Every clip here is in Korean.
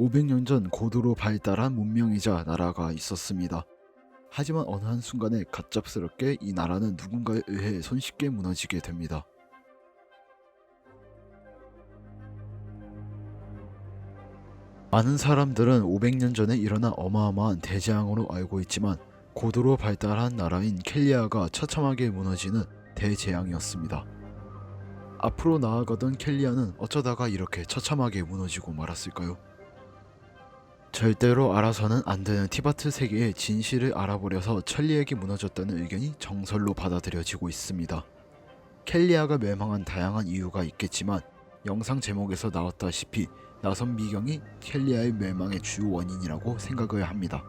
500년 전 고도로 발달한 문명이자 나라가 있었습니다. 하지만 어느 한순간에 갑작스럽게 이 나라는 누군가에 의해 손쉽게 무너지게 됩니다. 많은 사람들은 500년 전에 일어난 어마어마한 대재앙으로 알고 있지만 고도로 발달한 나라인 켈리아가 처참하게 무너지는 대재앙이었습니다. 앞으로 나아가던 켈리아는 어쩌다가 이렇게 처참하게 무너지고 말았을까요? 절대로 알아서는 안 되는 티바트 세계의 진실을 알아보려서 천리에게 무너졌다는 의견이 정설로 받아들여지고 있습니다. 켈리아가 멸망한 다양한 이유가 있겠지만 영상 제목에서 나왔다시피 나선 비경이 켈리아의 멸망의 주 원인이라고 생각을 합니다.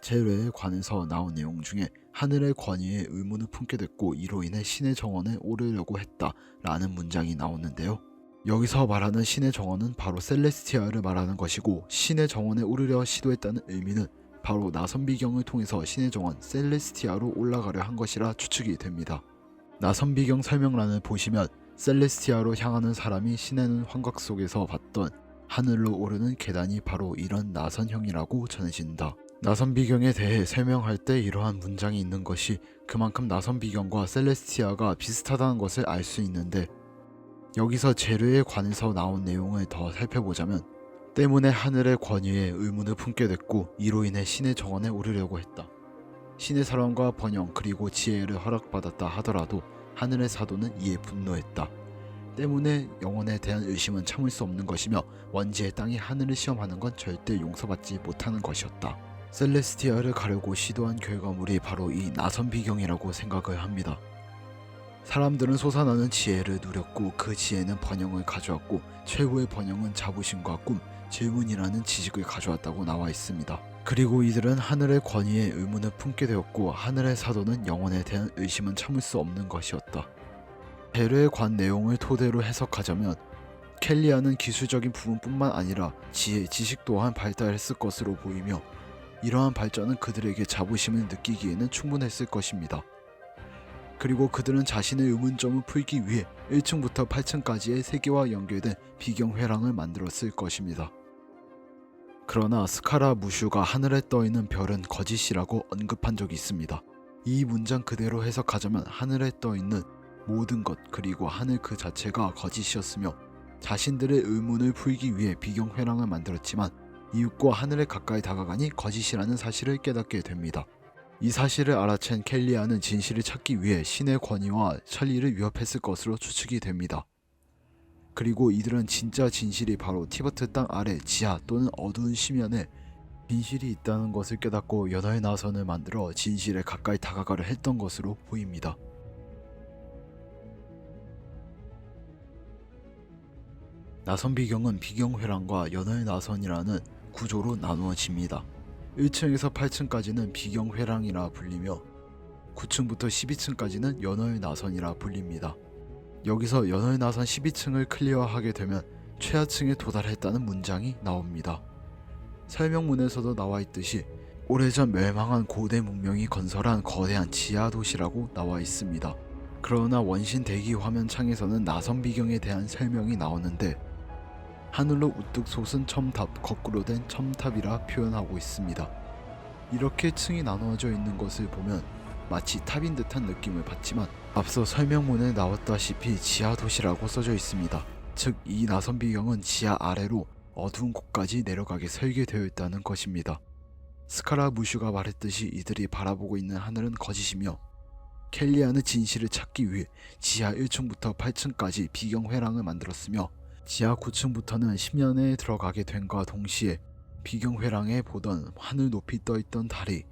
제뢰에 관해서 나온 내용 중에 하늘의 권위에 의문을 품게 됐고 이로 인해 신의 정원에 오르려고 했다라는 문장이 나오는데요. 여기서 말하는 신의 정원은 바로 셀레스티아를 말하는 것이고 신의 정원에 오르려 시도했다는 의미는 바로 나선 비경을 통해서 신의 정원 셀레스티아로 올라가려 한 것이라 추측이 됩니다. 나선 비경 설명란을 보시면 셀레스티아로 향하는 사람이 신의 환각 속에서 봤던 하늘로 오르는 계단이 바로 이런 나선형이라고 전해진다. 나선 비경에 대해 설명할 때 이러한 문장이 있는 것이 그만큼 나선 비경과 셀레스티아가 비슷하다는 것을 알 수 있는데 여기서 재료에 관해서 나온 내용을 더 살펴보자면 때문에 하늘의 권위에 의문을 품게 됐고 이로 인해 신의 정원에 오르려고 했다. 신의 사랑과 번영 그리고 지혜를 허락받았다 하더라도 하늘의 사도는 이에 분노했다. 때문에 영혼에 대한 의심은 참을 수 없는 것이며 원지의 땅이 하늘을 시험하는 건 절대 용서받지 못하는 것이었다. 셀레스티아를 가려고 시도한 결과물이 바로 이 나선 비경이라고 생각을 합니다. 사람들은 솟아나는 지혜를 누렸고 그 지혜는 번영을 가져왔고 최후의 번영은 자부심과 꿈, 질문이라는 지식을 가져왔다고 나와 있습니다. 그리고 이들은 하늘의 권위에 의문을 품게 되었고 하늘의 사도는 영혼에 대한 의심은 참을 수 없는 것이었다. 배려에 관 내용을 토대로 해석하자면 켈리아는 기술적인 부분뿐만 아니라 지혜, 지식 또한 발달했을 것으로 보이며 이러한 발전은 그들에게 자부심을 느끼기에는 충분했을 것입니다. 그리고 그들은 자신의 의문점을 풀기 위해 1층부터 8층까지의 세계와 연결된 비경 회랑을 만들었을 것입니다. 그러나 스카라 무슈가 하늘에 떠 있는 별은 거짓이라고 언급한 적이 있습니다. 이 문장 그대로 해석하자면 하늘에 떠 있는 모든 것 그리고 하늘 그 자체가 거짓이었으며 자신들의 의문을 풀기 위해 비경 회랑을 만들었지만 이웃과 하늘에 가까이 다가가니 거짓이라는 사실을 깨닫게 됩니다. 이 사실을 알아챈 켈리아는 진실을 찾기 위해 신의 권위와 천리를 위협했을 것으로 추측이 됩니다. 그리고 이들은 진짜 진실이 바로 티버트 땅 아래 지하 또는 어두운 심연에 진실이 있다는 것을 깨닫고 연화의 나선을 만들어 진실에 가까이 다가가려 했던 것으로 보입니다. 나선 비경은 비경회랑과 연화의 나선이라는 구조로 나누어집니다. 1층에서 8층까지는 비경회랑이라 불리며 9층부터 12층까지는 연어의 나선이라 불립니다. 여기서 연어의 나선 12층을 클리어하게 되면 최하층에 도달했다는 문장이 나옵니다. 설명문에서도 나와 있듯이 오래전 멸망한 고대 문명이 건설한 거대한 지하 도시라고 나와 있습니다. 그러나 원신 대기 화면 창에서는 나선 비경에 대한 설명이 나오는데 하늘로 우뚝 솟은 첨탑, 거꾸로 된 첨탑이라 표현하고 있습니다. 이렇게 층이 나누어져 있는 것을 보면 마치 탑인 듯한 느낌을 받지만 앞서 설명문에 나왔다시피 지하 도시라고 써져 있습니다. 즉 이 나선 비경은 지하 아래로 어두운 곳까지 내려가게 설계되어 있다는 것입니다. 스카라 무슈가 말했듯이 이들이 바라보고 있는 하늘은 거짓이며 켈리아는 진실을 찾기 위해 지하 1층부터 8층까지 비경 회랑을 만들었으며 지하 9층부터는 심연에 들어가게 됨과 동시에 비경회랑에 보던 하늘 높이 떠있던 달이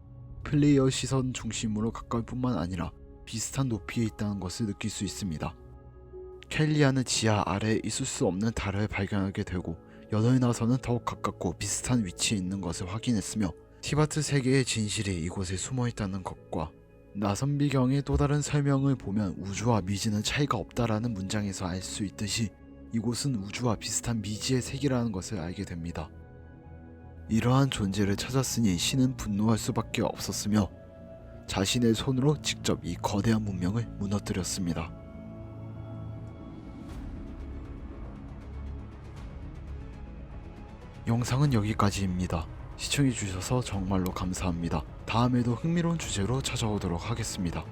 플레이어 시선 중심으로 가까울 뿐만 아니라 비슷한 높이에 있다는 것을 느낄 수 있습니다. 켈리아는 지하 아래에 있을 수 없는 달을 발견하게 되고 연어에 나서는 더욱 가깝고 비슷한 위치에 있는 것을 확인했으며 티바트 세계의 진실이 이곳에 숨어 있다는 것과 나선비경의 또 다른 설명을 보면 우주와 미지는 차이가 없다라는 문장에서 알 수 있듯이 이곳은 우주와 비슷한 미지의 세계라는 것을 알게 됩니다. 이러한 존재를 찾았으니 신은 분노할 수밖에 없었으며 자신의 손으로 직접 이 거대한 문명을 무너뜨렸습니다. 영상은 여기까지입니다. 시청해주셔서 정말로 감사합니다. 다음에도 흥미로운 주제로 찾아오도록 하겠습니다.